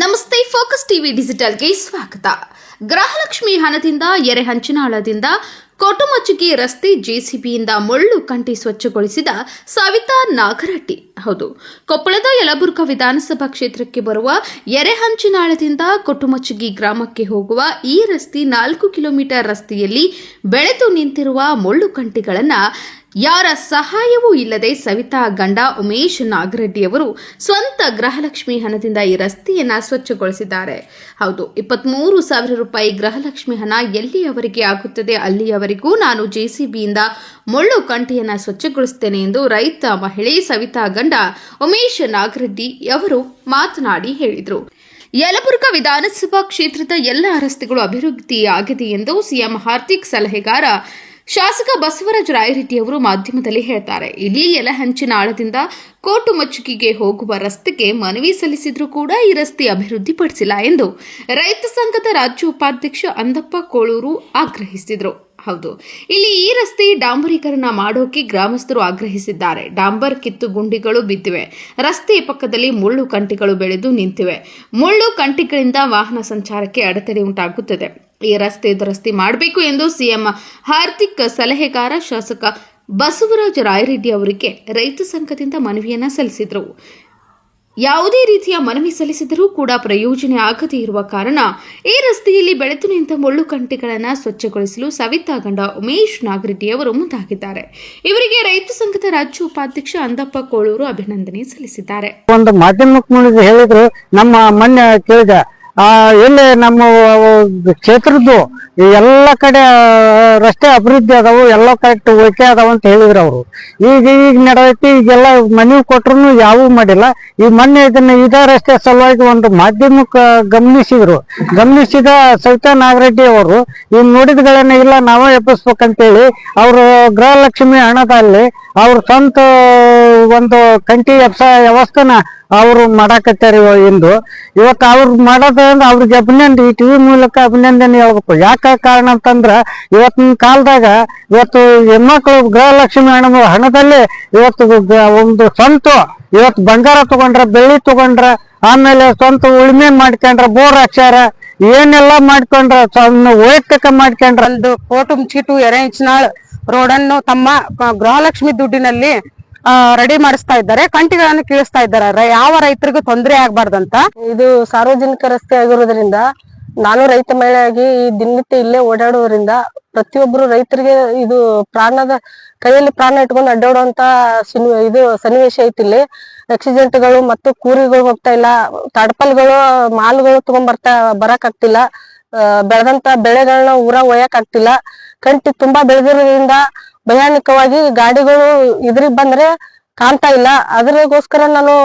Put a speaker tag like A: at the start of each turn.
A: ನಮಸ್ತೆ, focus TV ಡಿಜಿಟಲ್ಗೆ ಸ್ವಾಗತ. ಗೃಹಲಕ್ಷ್ಮಿ ಹಣದಿಂದ ಎರೆಹಂಚಿನಾಳದಿಂದ ಕೊಟುಮಚ್ಚುಗಿ ರಸ್ತೆ ಜೆಸಿಬಿಯಿಂದ ಮುಳ್ಳು ಕಂಟಿ ಸ್ವಚ್ಛಗೊಳಿಸಿದ ಸವಿತಾ ನಾಗರಟ್ಟಿ. ಹೌದು, ಕೊಪ್ಪಳದ ಯಲಬುರ್ಗಾ ವಿಧಾನಸಭಾ ಕ್ಷೇತ್ರಕ್ಕೆ ಬರುವ ಎರೆಹಂಚಿನಾಳದಿಂದ ಕೊಟ್ಟುಮಚ್ಚುಗಿ ಗ್ರಾಮಕ್ಕೆ ಹೋಗುವ ಈ ರಸ್ತೆ ನಾಲ್ಕು ಕಿಲೋಮೀಟರ್ ರಸ್ತೆಯಲ್ಲಿ ಬೆಳೆದು ನಿಂತಿರುವ ಮುಳ್ಳು ಕಂಟಿಗಳನ್ನು ಯಾರ ಸಹಾಯವೂ ಇಲ್ಲದೆ ಸವಿತಾ, ಗಂಡ ಉಮೇಶ್ ನಾಗರೆಡ್ಡಿಯವರು ಸ್ವಂತ ಗೃಹಲಕ್ಷ್ಮಿ ಹಣದಿಂದ ಈ ರಸ್ತೆಯನ್ನ ಸ್ವಚ್ಛಗೊಳಿಸಿದ್ದಾರೆ. ಹೌದು, ಇಪ್ಪತ್ಮೂರು ಸಾವಿರ ರೂಪಾಯಿ ಗೃಹಲಕ್ಷ್ಮಿ ಹಣ ಎಲ್ಲಿಯವರೆಗೆ ಆಗುತ್ತದೆ? ಅಲ್ಲಿಯವರೆಗೂ ನಾನು ಜೆಸಿಬಿಯಿಂದ ಮುಳ್ಳು ಕಂಠಿಯನ್ನ ಸ್ವಚ್ಛಗೊಳಿಸುತ್ತೇನೆ ಎಂದು ರೈತ ಮಹಿಳೆ ಸವಿತಾ, ಗಂಡ ಉಮೇಶ್ ನಾಗರೆಡ್ಡಿ ಅವರು ಮಾತನಾಡಿ ಹೇಳಿದರು. ಯಲಬುರ್ಗಾ ವಿಧಾನಸಭಾ ಕ್ಷೇತ್ರದ ಎಲ್ಲ ರಸ್ತೆಗಳು ಅಭಿವೃದ್ಧಿಯಾಗಿದೆ ಎಂದು ಸಿಎಂ ಹಾರ್ದಿಕ್ ಸಲಹೆಗಾರ ಶಾಸಕ ಬಸವರಾಜ ರಾಯರೆಡ್ಡಿ ಅವರು ಮಾಧ್ಯಮದಲ್ಲಿ ಹೇಳ್ತಾರೆ, ಇಲ್ಲಿ ಯಲಹಂಚಿನ ಆಳದಿಂದ ಕೋಟು ಮಚ್ಚುಕಿಗೆ ಹೋಗುವ ರಸ್ತೆಗೆ ಮನವಿ ಸಲ್ಲಿಸಿದ್ರೂ ಕೂಡ ಈ ರಸ್ತೆ ಅಭಿವೃದ್ಧಿಪಡಿಸಿಲ್ಲ ಎಂದು ರೈತ ಸಂಘದ ರಾಜ್ಯ ಉಪಾಧ್ಯಕ್ಷ ಅಂದಪ್ಪ ಕೋಳೂರು ಆಗ್ರಹಿಸಿದರು. ಹೌದು. ಇಲ್ಲಿ ಈ ರಸ್ತೆ ಡಾಂಬರೀಕರಣ ಮಾಡೋಕೆ ಗ್ರಾಮಸ್ಥರು ಆಗ್ರಹಿಸಿದ್ದಾರೆ. ಡಾಂಬರ್ ಕಿತ್ತು ಗುಂಡಿಗಳು ಬಿದ್ದಿವೆ. ರಸ್ತೆ ಪಕ್ಕದಲ್ಲಿ ಮುಳ್ಳು ಕಂಟಿಗಳು ಬೆಳೆದು ನಿಂತಿವೆ. ಮುಳ್ಳು ಕಂಟಿಗಳಿಂದ ವಾಹನ ಸಂಚಾರಕ್ಕೆ ಅಡೆತಡೆ ಉಂಟಾಗುತ್ತದೆ. ಈ ರಸ್ತೆ ದುರಸ್ತಿ ಮಾಡಬೇಕು ಎಂದು ಸಿಎಂ ಹಾರ್ದಿಕ್ ಸಲಹೆಗಾರ ಶಾಸಕ ಬಸವರಾಜ ರಾಯರೆಡ್ಡಿ ಅವರಿಗೆ ರೈತ ಸಂಘದಿಂದ ಮನವಿಯನ್ನ ಸಲ್ಲಿಸಿದರು. ಯಾವುದೇ ರೀತಿಯ ಮನವಿ ಸಲ್ಲಿಸಿದರೂ ಕೂಡ ಪ್ರಯೋಜನ ಆಗದೇ ಇರುವ ಕಾರಣ ಈ ರಸ್ತೆಯಲ್ಲಿ ಬೆಳೆದು ನಿಂತ ಮುಳ್ಳು ಕಂಟಿಗಳನ್ನು ಸ್ವಚ್ಛಗೊಳಿಸಲು ಸವಿತಾ ಗಂಡ ಉಮೇಶ್ ನಾಗರೆಡ್ಡಿ ಅವರು ಮುಂದಾಗಿದ್ದಾರೆ. ಇವರಿಗೆ ರೈತ ಸಂಘದ ರಾಜ್ಯ ಉಪಾಧ್ಯಕ್ಷ ಅಂದಪ್ಪ ಕೋಳೂರು ಅಭಿನಂದನೆ ಸಲ್ಲಿಸಿದ್ದಾರೆ.
B: ಒಂದು ಮಾಧ್ಯಮಕ್ಕೆ ಹೇಳಿದ್ರು, ನಮ್ಮ ಮೊನ್ನೆ ಕೇಳಿದ ಆ ನಮ್ಮ ಕ್ಷೇತ್ರದ್ದು ಎಲ್ಲ ಕಡೆ ರಸ್ತೆ ಅಭಿವೃದ್ಧಿ ಅದಾವು ಎಲ್ಲ ಕರೆಕ್ಟ್ ಓಕೆ ಅದಾವ ಅಂತ ಹೇಳಿದ್ರು ಅವರು. ಈಗ ಈಗ ನಡೆದೈತಿ, ಈಗೆಲ್ಲ ಮನೆ ಕೊಟ್ರು ಯಾವೂ ಮಾಡಿಲ್ಲ. ಈ ಮೊನ್ನೆ ಇದನ್ನ ಇದೇ ರಸ್ತೆ ಸಲುವಾಗಿ ಒಂದು ಮಾಧ್ಯಮಕ್ಕೆ ಗಮನಿಸಿದ್ರು. ಗಮನಿಸಿದ ಸವಿತಾ ನಾಗರೆಡ್ಡಿ ಅವರು, ಈ ನೋಡಿದ್ಗಳನ್ನ ಇಲ್ಲ, ನಾವೇ ಎಬ್ಬಿಸ್ಬೇಕಂತೇಳಿ ಅವರು ಗೃಹಲಕ್ಷ್ಮಿ ಹಣದಲ್ಲಿ ಅವ್ರ ಸ್ವಂತ ಒಂದು ಕಂಟಿ ಎಪ್ಸ ವ್ಯವಸ್ಥೆನ ಅವರು ಮಾಡಾಕತ್ತಾರ ಇಂದು. ಇವತ್ತು ಅವ್ರು ಅವ್ರಿಗೆ ಅಭಿನಂದನೆ ಈ ಟಿವಿ ಮೂಲಕ ಅಭಿನಂದನೆ ಹೇಳ್ಬೇಕು. ಯಾಕ ಕಾರಣ ಅಂತಂದ್ರ ಇವತ್ತಿನ ಕಾಲದಾಗ ಇವತ್ತು ಹೆಣ್ಮಕ್ಳು ಗೃಹಲಕ್ಷ್ಮಿ ಹಣ ಹಣದಲ್ಲಿ ಇವತ್ತು ಒಂದು ಸ್ವಂತ ಇವತ್ತು ಬಂಗಾರ ತಗೊಂಡ್ರ, ಬೆಳ್ಳಿ ತಗೊಂಡ್ರ, ಆಮೇಲೆ ಸ್ವಂತ ಉಳಿಮೆ ಮಾಡ್ಕೊಂಡ್ರ, ಬೋರ್ ಹಾಕ್ಸ್ಯಾರ, ಏನೆಲ್ಲ ಮಾಡ್ಕೊಂಡ್ರ ವೈಯಕ್ತಿಕ ಮಾಡ್ಕೊಂಡ್ರ.
C: ಒಂದು ಕೋಟು ಮುಚ್ಚಿಟ್ಟು ಇಂಚ್ ನಾಳ್ ರೋಡನ್ನು ತಮ್ಮ ಗೃಹಲಕ್ಷ್ಮಿ ದುಡ್ಡಿನಲ್ಲಿ ರೆಡಿ ಮಾಡಿಸ್ತಾ ಇದ್ದಾರೆ. ಕಂಟಿಗಳನ್ನು ಕೀಳಿಸ್ತಾ ಇದ್ದಾರೆ. ಯಾವ ರೈತರಿಗೂ ತೊಂದರೆ ಆಗ್ಬಾರ್ದಂತ. ಇದು ಸಾರ್ವಜನಿಕ ರಸ್ತೆ ಆಗಿರೋದ್ರಿಂದ ನಾನು ರೈತ ಮಹಿಳೆಯಾಗಿ ಈ ದಿನನಿತ್ಯ ಇಲ್ಲೇ ಓಡಾಡೋದ್ರಿಂದ ಪ್ರತಿಯೊಬ್ಬರು ರೈತರಿಗೆ ಇದು ಪ್ರಾಣದ ಕೈಯಲ್ಲಿ ಪ್ರಾಣ ಇಟ್ಕೊಂಡು ಅಡ್ಡಾಡುವಂತ ಇದು ಸನ್ನಿವೇಶ ಐತಿ ಇಲ್ಲಿ. ಆಕ್ಸಿಡೆಂಟ್ಗಳು ಮತ್ತು ಕೂರಿಗಳು ಹೋಗ್ತಾ ಇಲ್ಲ. ತಡಪಲ್ಗಳು ಮಾಲ್ಗಳು ತಗೊಂಡ್ ಬರ್ತಾ ಬರಕ್ ಆಗ್ತಿಲ್ಲ. ಆ, ಬೆಳೆದಂತ ಬೆಳೆಗಳನ್ನ ಊರ ಒಯ್ಯಕ್ ಆಗ್ತಿಲ್ಲ. ಕಂಟಿ ತುಂಬಾ ಬೆಳೆದಿರೋದ್ರಿಂದ ಭಯಾನಕವಾಗಿ ಗಾಡಿಗಳು ಇದ್ರಿಗೆ ಬಂದ್ರೆ ಕಾಣ್ತಾ ಇಲ್ಲ. ಅದ್ರಗೋಸ್ಕರ ನಾನು